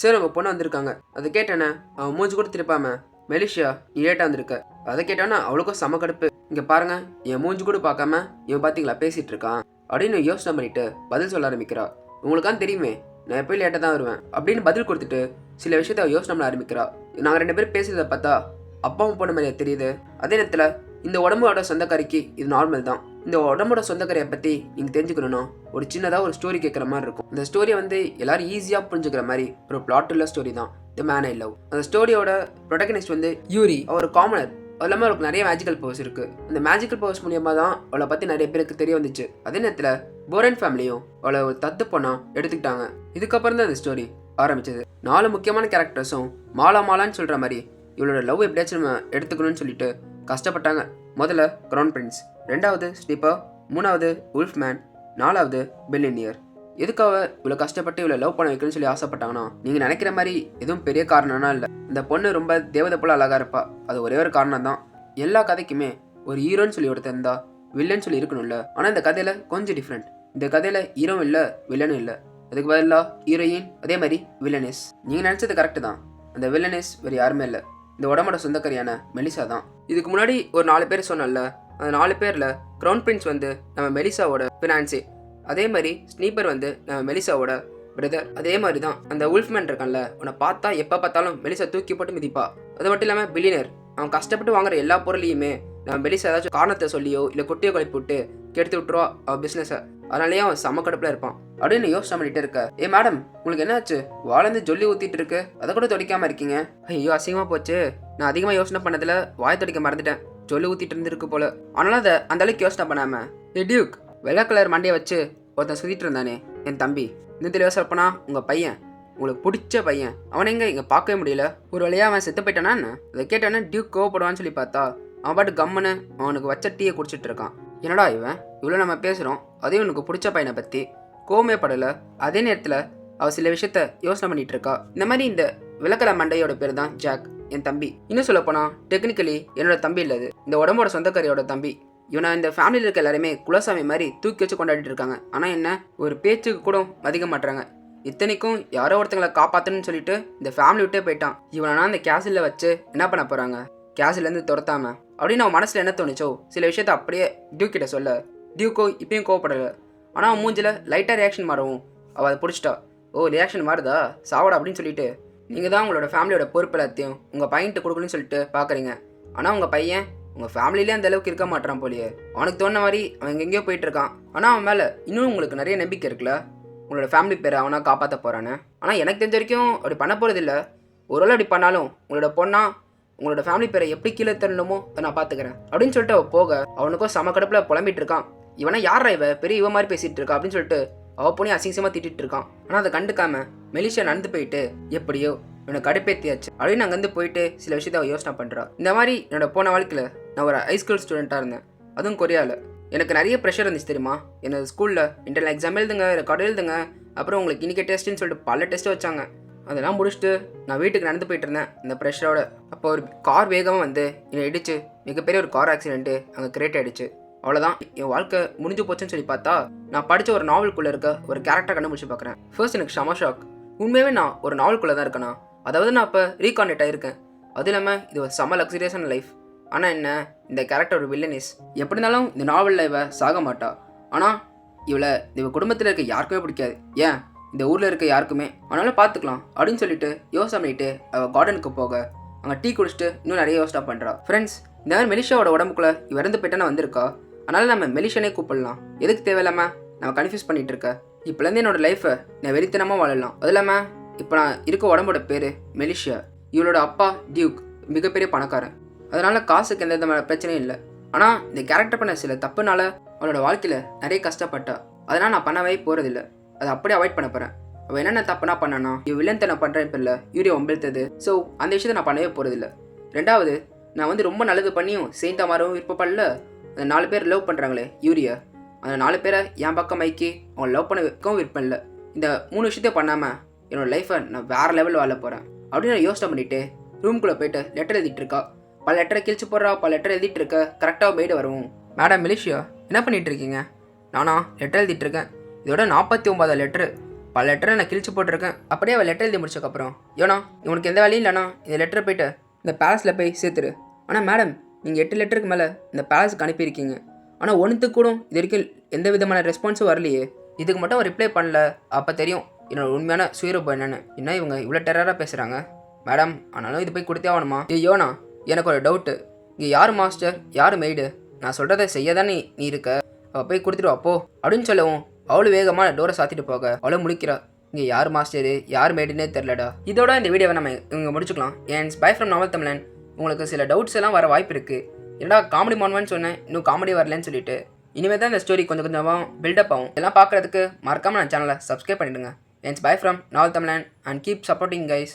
Sir உங்கள் பொண்ணு வந்திருக்காங்க. அதை கேட்டேனே அவன் மூஞ்சி கூட திருப்பாம மெலிஷியா நீ லேட்டாக வந்திருக்க. அதை கேட்டானா அவளுக்கும் செம கடுப்பு. இங்கே பாருங்க என் மூஞ்சி கூட பார்க்காம இவன் பார்த்தீங்களா பேசிட்டு இருக்கான். அப்படின்னு யோசனை பண்ணிட்டு பதில் சொல்ல ஆரம்பிக்கிறா. உங்களுக்கான் தெரியுமே நான் எப்பயும் லேட்டாக தான் வருவேன். அப்படின்னு பதில் கொடுத்துட்டு சில விஷயத்த யோசனை பண்ண ஆரம்பிக்கிறா. நாங்கள் ரெண்டு பேரும் பேசுறதை பார்த்தா அப்பாவும் பொண்ணு மாதிரியா தெரியுது. அதே நேரத்தில் இந்த உடம்போட சொந்தக்காரிக்கு இது நார்மல் தான். இந்த உடம்போட சொந்தக்கரையை பற்றி நீங்கள் தெரிஞ்சுக்கணும்னா ஒரு சின்னதாக ஒரு ஸ்டோரி கேட்குற மாதிரி இருக்கும். இந்த ஸ்டோரியை வந்து எல்லாரும் ஈஸியாக புரிஞ்சுக்கிற மாதிரி ஒரு பிளாட் உள்ள ஸ்டோரி தான். த மேன் ஐ லவ் அந்த ஸ்டோரியோட ப்ரொடகனிஸ்ட் வந்து யூரி அவர் காமனர் அது இல்லாமல் அவளுக்கு நிறைய மேஜிக்கல் பவர்ஸ் இருக்குது அந்த மேஜிக்கல் பவர்ஸ் மூலியமாக தான் அவளை பற்றி நிறைய பேருக்கு தெரிய வந்துச்சு. அதே நேரத்தில் போரன் ஃபேமிலியும் அவளை ஒரு தத்து பொண்ணாக எடுத்துக்கிட்டாங்க. இதுக்கப்புறம் தான் இந்த ஸ்டோரி ஆரம்பிச்சது. நாலு முக்கியமான கேரக்டர்ஸும் மாலா மாலான்னு சொல்கிற மாதிரி இவளோட லவ் எப்படியாச்சும் நம்ம எடுத்துக்கணும்னு சொல்லிட்டு கஷ்டப்பட்டாங்க. முதல்ல கிரவுன் பிரின்ஸ் ரெண்டாவது ஸ்லீப்பர் மூணாவது உல்ஃப்மேன் நாலாவது பில்லினியர் எதுக்காக இவ்வளோ கஷ்டப்பட்டு இவ்வளோ லவ் பண்ண வைக்கணும்னு சொல்லி ஆசைப்பட்டாங்கன்னா நீங்கள் நினைக்கிற மாதிரி எதுவும் பெரிய காரணம்னா இல்லை. இந்த பொண்ணு ரொம்ப தேவதை போல் அழகா இருப்பா. அது ஒரே ஒரு காரணம் தான் எல்லா கதைக்குமே ஒரு ஹீரோன்னு சொல்லி ஒருத்தர் இருந்தா வில்லன் சொல்லி இருக்கணும்ல. ஆனால் இந்த கதையில் கொஞ்சம் டிஃப்ரெண்ட் இந்த கதையில் ஹீரோ இல்லை வில்லனும் இல்லை. அதுக்கு பதிலாக ஹீரோயின் அதே மாதிரி வில்லனேஸ் நீங்கள் நினச்சது கரெக்டு தான். அந்த வில்லனேஸ் வேறு யாருமே இல்லை. இந்த உடம்போட சொந்தக்காரியான மெலிசா தான் இதுக்கு முன்னாடி ஒரு நாலு பேர் சொன்னல அந்த நாலு பேரில் க்ரௌன் பிரின்ஸ் வந்து நம்ம மெலிசாவோட ஃபினான்சி அதே மாதிரி ஸ்னீப்பர் வந்து நம்ம மெலிசாவோட பிரதர் அதே மாதிரி தான் அந்த உல்ஃப்மேன் இருக்கான்ல உன்னை பார்த்தா எப்போ பார்த்தாலும் மெலிசா தூக்கி போட்டு மிதிப்பா. அது மட்டும் இல்லாமல் பில்லினர் அவன் கஷ்டப்பட்டு வாங்குற எல்லா பொருளையுமே நம்ம மெலிசா ஏதாச்சும் காரணத்தை சொல்லியோ இல்லை குட்டியோ கழிப்பு விட்டு கெடுத்து விட்டுருவா அவள் பிஸ்னஸை அதனாலேயே அவன் செம கடுப்பில் இருப்பான். அப்படின்னு யோசனை பண்ணிட்டு இருக்க. ஏ மேடம் உங்களுக்கு என்னாச்சு வாழந்து ஜொல்லி ஊத்திட்டு இருக்கு. அதை கூட துடைக்காம இருக்கீங்க. ஐயோ அசிங்கமாக போச்சு. நான் அதிகமாக யோசனை பண்ணதில் வாய் துடைக்க மறந்துட்டேன். ஜொல்லு ஊத்திட்டு இருந்திருக்கு போல. ஆனாலும் அதை அந்த அளவுக்கு யோசனை பண்ணாம ஏ டியூக் வெள்ளை கலர் மண்டையை வச்சு ஒருத்தன் சுத்திட்டு இருந்தானே என் தம்பி. இந்த தெளிவாக உங்கள் உங்க பையன் உங்களுக்கு பிடிச்ச பையன். அவனை எங்க இங்கே பார்க்கவே முடியல. ஒரு வழியாக அவன் செத்து போயிட்டானா என்ன? அதை கேட்டானே டியூக் கோவப்படுவான்னு சொல்லி பார்த்தா அவன் பாட்டு கம்முன்னு அவனுக்கு வச்ச டீயை குடிச்சிட்டு இருக்கான். என்னடா இவன்? இவ்வளோ நம்ம பேசுகிறோம் அதே உனக்கு பிடிச்ச பையனை பற்றி கோவமே படலை. அதே நேரத்தில் அவள் சில விஷயத்த யோசனை பண்ணிகிட்டு இருக்கா. இந்த மாதிரி இந்த விளக்கல மண்டையோட பேர் தான் ஜாக். என் தம்பி. இன்னும் சொல்லப்போனா டெக்னிக்கலி என்னோட தம்பி இல்லை அது. இந்த உடம்போட சொந்தக்காரியோட தம்பி. இவனை இந்த ஃபேமிலியில் இருக்க எல்லாருமே குலசாமி மாதிரி தூக்கி வச்சு கொண்டாடிட்டு இருக்காங்க. ஆனால் என்ன ஒரு பேச்சுக்கு கூட மதிக்க மாட்டுறாங்க இத்தனைக்கும் யாரோ ஒருத்தங்களை காப்பாற்றணும்னு சொல்லிட்டு இந்த ஃபேமிலி விட்டே போயிட்டான். இவனை அந்த கேசில் வச்சு என்ன பண்ண போகிறாங்க கேசிலேருந்து துரத்தாம? அப்படின்னு அவன் மனசில் என்ன தோணுச்சோ சில விஷயத்த அப்படியே டியூக்கிட்ட சொல்ல. டியூக்கோ இப்பயும் கோவப்படலை. ஆனால் அவன் மூஞ்சில் லைட்டாக ரியாக்ஷன் மாறவும் அவள் அதை பிடிச்சிட்டா. ஓ ரியாக்ஷன் மாறுதா? சாவடா அப்படின்னு சொல்லிட்டு நீங்கள் தான் உங்களோட ஃபேமிலியோட பொறுப்பு எல்லாத்தையும் உங்கள் பையன்ட்டு கொடுக்கணும்னு சொல்லிட்டு பார்க்குறீங்க ஆனால் உங்கள் பையன் உங்கள் ஃபேமிலியிலே அந்த அளவுக்கு இருக்க மாட்டான் போலியே. அவனுக்கு தோணுன மாதிரி அவன் எங்கெங்கேயோ போயிட்டு இருக்கான். ஆனால் அவன் மேலே இன்னும் உங்களுக்கு நிறைய நம்பிக்கை இருக்குல்ல? உங்களோட ஃபேமிலி பேரை அவனாக காப்பாற்ற போகிறானே ஆனால் எனக்கு தெரிஞ்ச வரைக்கும் அப்படி பண்ண போகிறதில்ல இல்லை. ஒருவேளை அப்படி பண்ணாலும் உங்களோட பொண்ணா உங்களோட ஃபேமிலி பேரை எப்படி கீழே தரணுமோ அதை நான் பார்த்துக்கிறேன் அப்படின்னு சொல்லிட்டு அவள் போக அவனுக்கும் சம கடுப்பில் புலம்பிட்டு இருக்கான். இவனா யாரா இவ? பெரிய இவ மாதிரி பேசிகிட்டு இருக்கா அப்படின்னு சொல்லிட்டு அவ பொண்ணி அசிங்கமா திட்டிட்டு இருக்கான் ஆனால் அதை கண்டுக்காம மெலிஷா நடந்து போயிட்டு எப்படியோ இவனை கடுப்பேத்தியாச்சு. அப்படின்னு அங்கேருந்து போயிட்டு சில விஷயத்த அவள் யோசனை பண்ணுறா இந்த மாதிரி என்னோட போன வாழ்க்கையில் நான் ஒரு ஹைஸ்கூல் ஸ்டூடெண்ட்டாக இருந்தேன். அதுவும் கொரியாவில் எனக்கு நிறைய ப்ரெஷர் இருந்துச்சு தெரியுமா? என்னோட ஸ்கூலில் இன்டர்னல் எக்ஸாம் எழுதுங்க ரெக்கார்டு எழுதுங்க அப்புறம் உங்களுக்கு இன்றைக்கி டெஸ்ட்டுன்னு சொல்லிட்டு பல டெஸ்ட்டு வச்சாங்க. அதெல்லாம் முடிச்சுட்டு நான் வீட்டுக்கு நடந்து போயிட்டு இருந்தேன். இந்த ப்ரெஷரோட அப்போ ஒரு கார் வேகமாக வந்து என்னை இடிச்சு மிகப்பெரிய ஒரு கார் ஆக்சிடென்ட்டு அங்கே கிரியேட் ஆகிடுச்சு அவ்வளோதான் என் வாழ்க்கை முடிஞ்சு போச்சுன்னு சொல்லி பார்த்தா நான் படித்த ஒரு நாவலுக்குள்ளே இருக்க ஒரு கேரக்டர் கண்டுபிடிச்சு பார்க்குறேன். ஃபர்ஸ்ட் எனக்கு ஷமா ஷாக் உண்மையாகவே நான் ஒரு நாவலுக்குள்ளே தான் இருக்கேனா? அதாவது நான் இப்போ ரீகான்டெக்ட் ஆகிருக்கேன் அது இல்லாமல் இது ஒரு செம லக்ஸரியஸான லைஃப் ஆனால் என்ன இந்த கேரக்டர் ஒரு வில்லனிஸ் எப்படி இருந்தாலும் இந்த நாவலில் இவ சாக மாட்டா. ஆனால் இவளை இவ குடும்பத்தில் இருக்க யாருக்குமே பிடிக்காது. ஏன்? இந்த ஊரில் இருக்க யாருக்குமே. அதனால பார்த்துக்கலாம் அப்படின்னு சொல்லிட்டு யோசனை பண்ணிட்டு அவள் கார்டனுக்கு போக அங்கே டீ குடிச்சிட்டு இன்னும் நிறைய யோசனை பண்ணுறா ஃப்ரெண்ட்ஸ் இந்த மாதிரி மெலிஷாவோட உடம்புக்குள்ள இவ இறந்து போயிட்டான வந்திருக்கா? அதனால நம்ம மெலிஷனே கூப்பிடலாம். எதுக்கு தேவையில்லாம நம்ம கன்ஃபியூஸ் பண்ணிட்டு இருக்க இப்போலேருந்து என்னோட லைஃப்பை நான் வெறித்தனமாக வாழலாம். அது இல்லாமல் இப்போ நான் இருக்க உடம்போட பேர் மெலிஷியா. இவளோட அப்பா டியூக் மிகப்பெரிய பணக்காரன். அதனால காசுக்கு எந்த விதமான பிரச்சனையும் இல்லை. ஆனால் இந்த கேரக்டர் பண்ண சில தப்புனால அவளோட வாழ்க்கையில் நிறைய கஷ்டப்பட்டா. அதனால் நான் பண்ணவே போகிறதில்ல அதை அப்படியே அவாய்ட் பண்ண போகிறேன் அவள் என்னென்ன தப்புனா பண்ணனா இவ் வில்லன் பண்ணுறேன் இப்போ இல்லை யூரியா ஒம்பிழ்த்தது. ஸோ அந்த விஷயத்தை நான் பண்ணவே போகிறதில்ல ரெண்டாவது நான் வந்து ரொம்ப நல்லது பண்ணியும் செயின்டா மாறவும் விருப்பப்படல. அந்த நாலு பேர் லவ் பண்ணுறாங்களே யூரியா. அந்த நாலு பேரை என் பக்கம் மைக்கி அவங்க லவ் பண்ண வைக்கவும் விருப்பம் இல்லை. இந்த மூணு விஷயத்தையும் பண்ணாமல் என்னோடய லைஃப்பை நான் வேறு லெவலில் வாழ போகிறேன் அப்படின்னு நான் யோசனை பண்ணிவிட்டு ரூம்குள்ளே போயிட்டு லெட்டர் எழுதிட்டு இருக்கா. பல லெட்டரை கிழிச்சு போடுறா பல லெட்டர் எழுதிட்டு இருக்க. கரெக்டாக போயிட்டு வருவோம். மேடம் மிலிஷியா என்ன பண்ணிட்டு இருக்கீங்க? நானா லெட்டர் எழுதிட்டு இருக்கேன். இதோட நாற்பத்தி ஒன்பதாவது லெட்ரு பல லெட்டரை நான் கிழிச்சு போட்டிருக்கேன். அப்படியே அவள் லெட்டர் எழுதி முடிச்சக்கப்புறம் யோனா இவனுக்கு எந்த வேலையும் இல்லைனா இந்த லெட்டரை போயிட்டு இந்த பேலஸில் போய் சேர்த்துரு. ஆனால் மேடம் நீங்கள் எட்டு லெட்டருக்கு மேலே இந்த பேலஸுக்கு அனுப்பியிருக்கீங்க. ஆனால் ஒன்றுத்துக்கு கூட இது வரைக்கும் எந்த விதமான ரெஸ்பான்ஸும் வரலையே. இதுக்கு மட்டும் ரிப்ளை பண்ணல. அப்போ தெரியும் என்னோட உண்மையான சுயரூபம் என்னென்னு. என்ன இவங்க இவ்வளோ டெரராக பேசுகிறாங்க மேடம் ஆனாலும் இது போய் கொடுத்தே ஆகணுமா? ஏய் யோனா எனக்கு ஒரு டவுட்டு இங்கே யார் மாஸ்டர் யார் மெய்டு நான் சொல்கிறத செய்ய தானே நீ இருக்க. அவள் போய் கொடுத்துட்டு அப்போ அப்படின்னு சொல்லவும் அவ்வளோ வேகமாக டோரை சாத்திட்டு போக. அவ்வளோ முடிக்கிறா இங்கே யார் மாஸ்டரு யார் மெய்டுன்னே தெரிலடா இதோட இந்த வீடியோவை நம்ம இங்கே முடிச்சுக்கலாம். என் பை ஃப்ரம் நாவல் தமிழன் உங்களுக்கு சில டவுட்ஸ் எல்லாம் வர வாய்ப்பு இருக்குது என்னடா காமெடி மான்வான்னு சொன்னேன் இன்னும் காமெடி வரலன்னு சொல்லிட்டு. இனிமேல் தான் இந்த ஸ்டோரி கொஞ்சம் கொஞ்சமாக பில்டப் ஆகும். இதெல்லாம் பார்க்குறதுக்கு மறக்காமல் நான் சேனலை சப்ஸ்கிரைப் பண்ணிடுங்க. என்ஸ் பை ஃப்ரம் நாவல் தமிழன் அண்ட் கீப் சப்போர்ட்டிங் கைஸ்